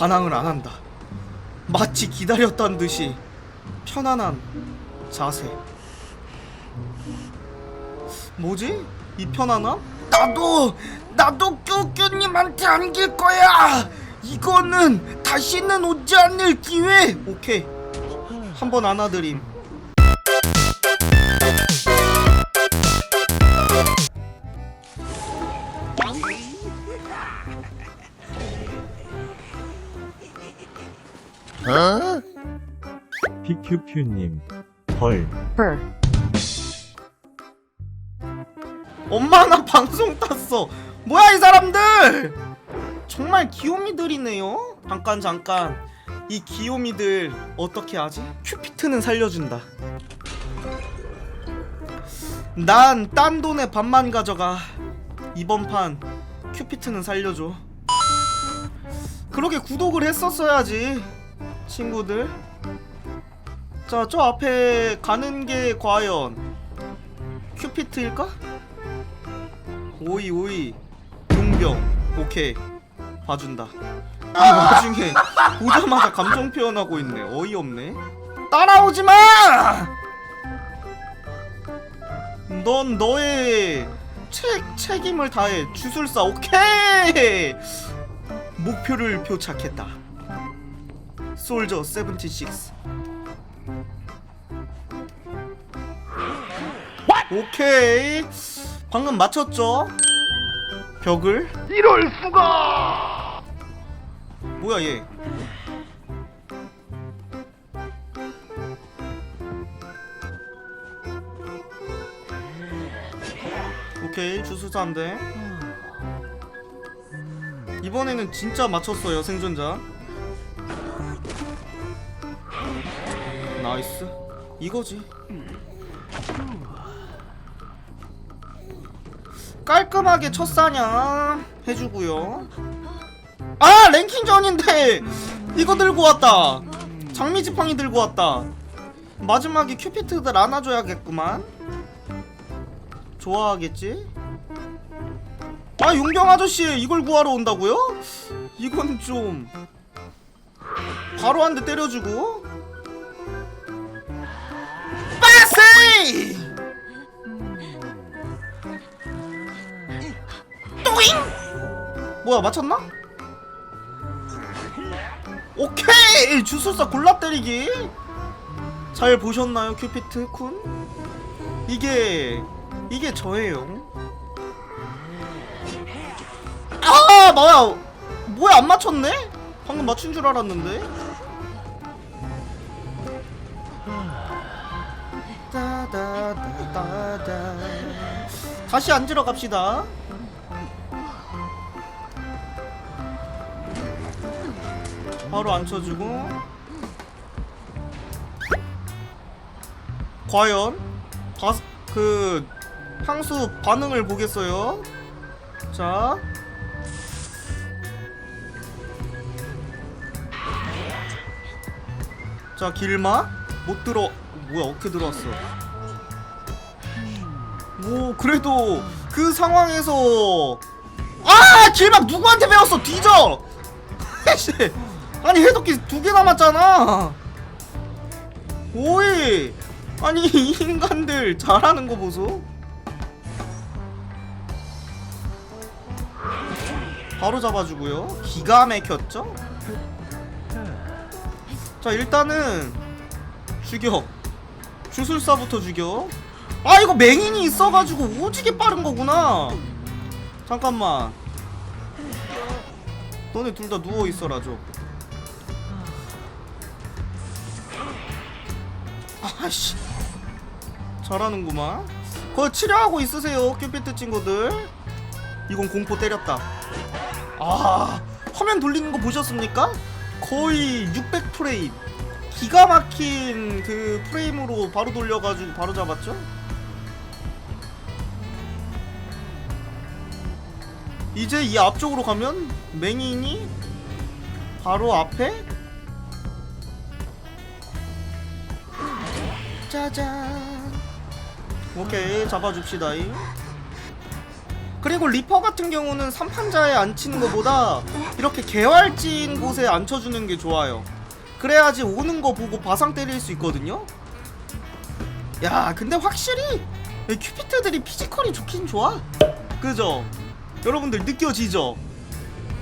반항을 안 한다. 마치 기다렸던 듯이 편안한 자세. 뭐지? 이 편안함? 나도 나도 뀨뀨님한테 안길 거야. 이거는 다시는 오지 않을 기회. 오케이. 한번 안아드림. PQQ님 헐 Fur. 엄마 나 방송 탔어. 뭐야 이 사람들? 정말 귀요미들이네요. 잠깐 잠깐. 이 귀요미들 어떻게 하지? 큐피트는 살려준다. 난 딴 돈에 반만 가져가. 이번 판 큐피트는 살려줘. 그러게 구독을 했었어야지. 친구들. 자, 저 앞에 가는 게 과연 큐피트일까? 오이 오이. 용병. 오케이. 봐준다. 이 와중에 보자마자 감정 표현하고 있네. 어이없네. 따라오지 마! 넌 너의 책 책임을 다해 주술사. 오케이! 목표를 표착했다 솔저 76 오케이 방금 맞췄죠? 벽을? 이럴 수가! 뭐야 얘? 오케이 주술사 한 대. 이번에는 진짜 맞췄어요 생존자. 나이스. 이거지. 깔끔하게 첫 사냥 해주고요. 아 랭킹전인데 이거 들고 왔다. 장미 지팡이 들고 왔다. 마지막에 큐피트들 안아줘야겠구만. 좋아하겠지? 아 용병 아저씨 이걸 구하러 온다고요? 이건 좀 바로 한 대 때려주고 빠세! 또잉! 뭐야 맞췄나? 오케이 주술사 골라 때리기 잘 보셨나요 큐피트 쿤? 이게 이게 저예요 아 뭐야 뭐야 안 맞췄네? 방금 맞춘 줄 알았는데 따다다다다 다시 앉으러 갑시다. 바로 앉혀주고. 과연 다, 그 향수 반응을 보겠어요? 자. 자 길마? 못 들어 뭐야 어떻게 들어왔어 뭐 그래도 그 상황에서 아 길막 누구한테 배웠어? 뒤져 씨. 아니 해독기 두 개 남았잖아. 오이. 아니 이 인간들 잘하는 거 보소. 바로 잡아주고요. 기가 막혔죠? 자 일단은 죽여. 주술사부터 죽여 아 이거 맹인이 있어가지고 오지게 빠른 거구나 잠깐만 너네 둘 다 누워 있어라 좀. 아씨 잘하는구만. 그거 치료하고 있으세요 큐피트 친구들. 이건 공포 때렸다. 아 화면 돌리는 거 보셨습니까? 거의 600 프레임. 기가 막힌 그 프레임으로 바로 돌려가지고 바로 잡았죠? 이제 이 앞쪽으로 가면 맹인이 바로 앞에 짜잔 오케이 잡아줍시다잉 그리고 리퍼 같은 경우는 3판자에 안 치는 것보다 이렇게 개활진 곳에 앉혀주는 게 좋아요. 그래야지 오는 거 보고 바상 때릴 수 있거든요. 야, 근데 확실히 이 큐피트들이 피지컬이 좋긴 좋아. 그죠? 여러분들 느껴지죠?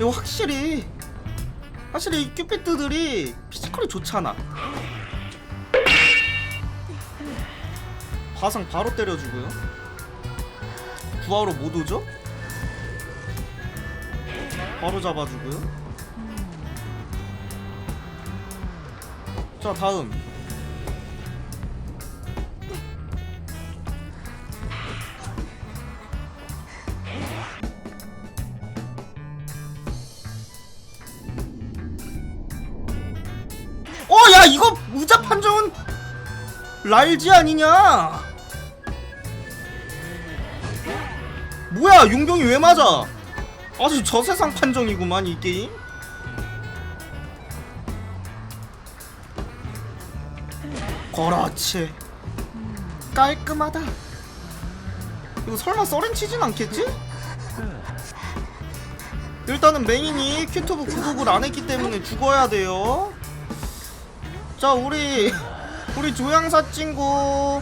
확실히 확실히 이 큐피트들이 피지컬이 좋잖아. 바상 바로 때려주고요. 부하로 못 오죠? 바로 잡아주고요. 자 다음. 어야 이거 의자 판정은 랄지 아니냐? 뭐야 용병이 왜 맞아? 아주 저세상 판정이구만 이 게임 그렇지 깔끔하다. 이거 설마 썰은 치진 않겠지? 일단은 메인이 큐튜브 구독을 안 했기 때문에 죽어야 돼요. 자 우리 우리 조향사 친구.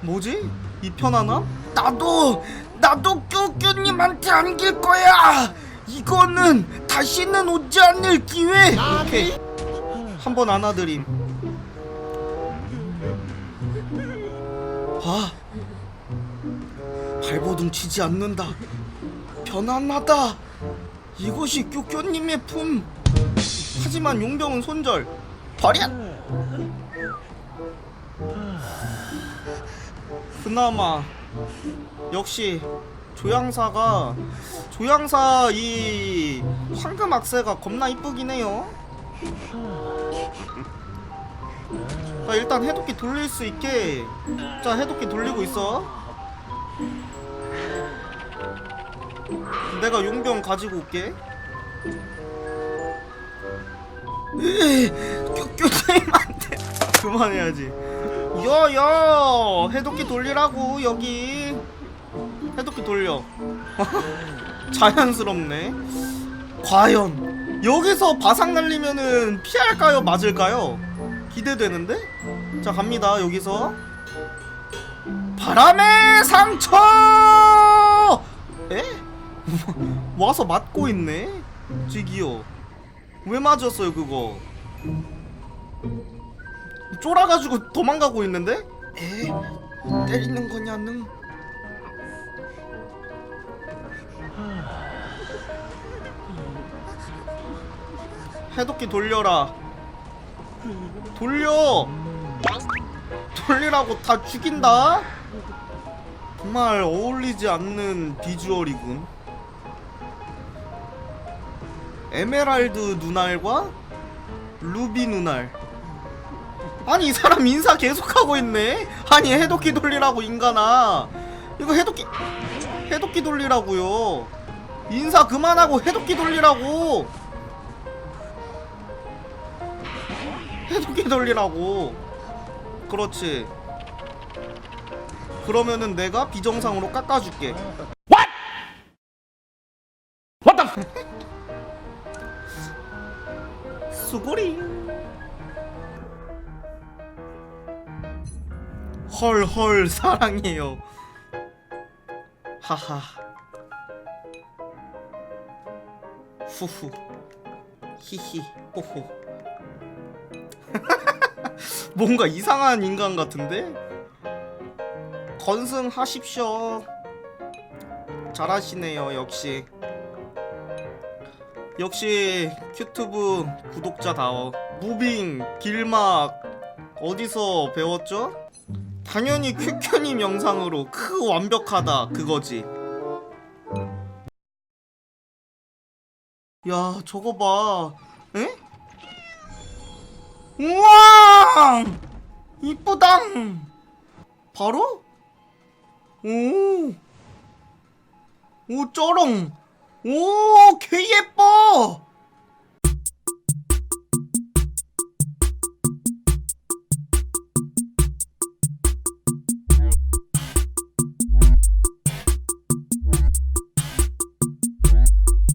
뭐지? 이편 하나? 나도 나도 큐큐님한테 안길 거야! 이거는 다시는 오지 않을 기회! 오케이 한 번 안아드림. 아 발버둥 치지 않는다. 편안하다. 이것이 큐큐님의 품. 하지만 용병은 손절. 버려! 그나마 역시 조향사가 조향사 이 황금 악세가 겁나 이쁘긴 해요 자 일단 해독기 돌릴 수 있게. 자 해독기 돌리고 있어. 내가 용병 가지고 올게. 교교님한테 그만해야지. 여여 해독기 돌리라고 여기. 해독기 돌려. 자연스럽네. 과연 여기서 바삭 날리면은 피할까요? 맞을까요? 기대되는데? 자 갑니다. 여기서. 바람의 상처! 에? 와서 맞고 있네? 지기요. 왜 맞았어요 그거? 쫄아가지고 도망가고 있는데? 에? 때리는 거냐는 해독기 돌려라. 돌려. 돌리라고 다 죽인다? 정말 어울리지 않는 비주얼이군. 에메랄드 눈알과 루비 눈알. 아니 이 사람 인사 계속하고 있네? 아니 해독기 돌리라고 인간아. 이거 해독기 해독기 돌리라고요. 인사 그만하고 해독기 돌리라고 해독기 돌리라고. 그렇지. 그러면은 내가 비정상으로 깎아줄게. 수고리 헐헐 사랑해요. 하하. 후후. 히히 호호 뭔가 이상한 인간 같은데? 건승하십시오. 잘하시네요 역시. 역시 큐튜브 구독자다워. 무빙 길막 어디서 배웠죠? 당연히 큐큐님 영상으로. 크 완벽하다. 그거지. 야 저거 봐. 에? 우와 이쁘당! 바로? 오, 오 쩌렁! 오 개 예뻐